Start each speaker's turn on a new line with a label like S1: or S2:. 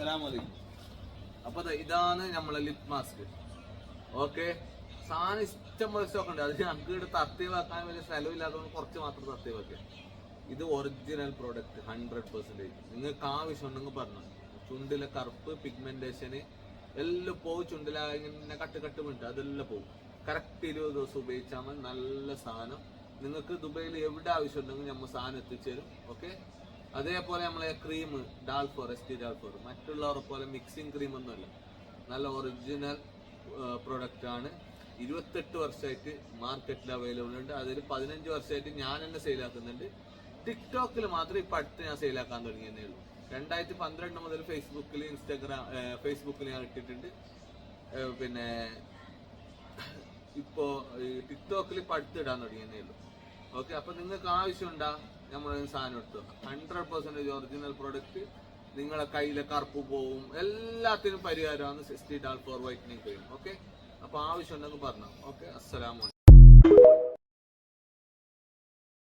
S1: അസ്സലാമലൈക്കും. അപ്പൊ ഇതാണ് നമ്മളെ ലിപ് മാസ്ക് ഓക്കെ സാധനം ഇഷ്ടം പോലെ സ്റ്റോക്ക് ഉണ്ട്. അത് നമുക്ക് ഇവിടെ തത്തിവാക്കാൻ വലിയ സ്ഥലമില്ലാത്തതുകൊണ്ട് കുറച്ച് മാത്രം തത്തി വെക്കാം. ഇത് ഒറിജിനൽ പ്രോഡക്റ്റ് ഹൺഡ്രഡ് പെർസെന്റേജ് നിങ്ങൾക്ക് ആവശ്യം ഉണ്ടെങ്കിൽ പറഞ്ഞു. ചുണ്ടിലെ കറുപ്പ് പിഗ്മെന്റേഷന് എല്ലാം പോകും ചുണ്ടിലെ ഇങ്ങനെ കട്ട് കട്ട് വീണ്ട് അതെല്ലാം പോകും കറക്റ്റ് ഇരുപത് ദിവസം ഉപയോഗിച്ചാൽ മതി. നല്ല സാധനം. നിങ്ങൾക്ക് ദുബൈയിൽ എവിടെ ആവശ്യം ഉണ്ടെങ്കിൽ നമ്മൾ സാധനം എത്തിച്ചേരും ഓക്കെ അതേപോലെ നമ്മളെ ക്രീം ഡാൽഫോർ എസ് ടി ഡാൽഫോർ മറ്റുള്ളവരെ പോലെ മിക്സിംഗ് ക്രീം ഒന്നുമല്ല. നല്ല ഒറിജിനൽ പ്രൊഡക്റ്റ് ആണ്. ഇരുപത്തെട്ട് വർഷമായിട്ട് മാർക്കറ്റിൽ അവൈലബിൾ ഉണ്ട്. അതിൽ പതിനഞ്ച് വർഷമായിട്ട് ഞാൻ തന്നെ സെയിലാക്കുന്നുണ്ട് ടിക്ടോക്കിൽ മാത്രം ഇപ്പം അടുത്ത് ഞാൻ സെയിലാക്കാൻ തുടങ്ങിയെന്നേ ഉള്ളൂ. രണ്ടായിരത്തി പന്ത്രണ്ട് മുതൽ ഫേസ്ബുക്കിൽ ഇൻസ്റ്റാഗ്രാം ഫേസ്ബുക്കിൽ ഞാൻ ഇട്ടിട്ടുണ്ട്. പിന്നെ ഇപ്പോൾ ടിക്ടോക്കിൽ അടുത്ത് അടുത്തിടാൻ തുടങ്ങിയെന്നേ ഉള്ളൂ. ഓക്കെ അപ്പൊ നിങ്ങൾക്ക് ആവശ്യമുണ്ടാ? നമ്മൾ സാധനം എടുത്തു. ഹൺഡ്രഡ് പെർസെന്റേജ് ഒറിജിനൽ പ്രൊഡക്റ്റ് നിങ്ങളെ കയ്യിലെ കറുപ്പ് പോവും എല്ലാത്തിനും പരിഹാരമാണ് സിക്സ്റ്റി ഡാൾ ഫോർ വൈറ്റനിങ് ക്രീം ഓക്കെ? അപ്പൊ ആവശ്യമുണ്ടെങ്കിൽ പറഞ്ഞു. ഓക്കെ അസ്സലാമു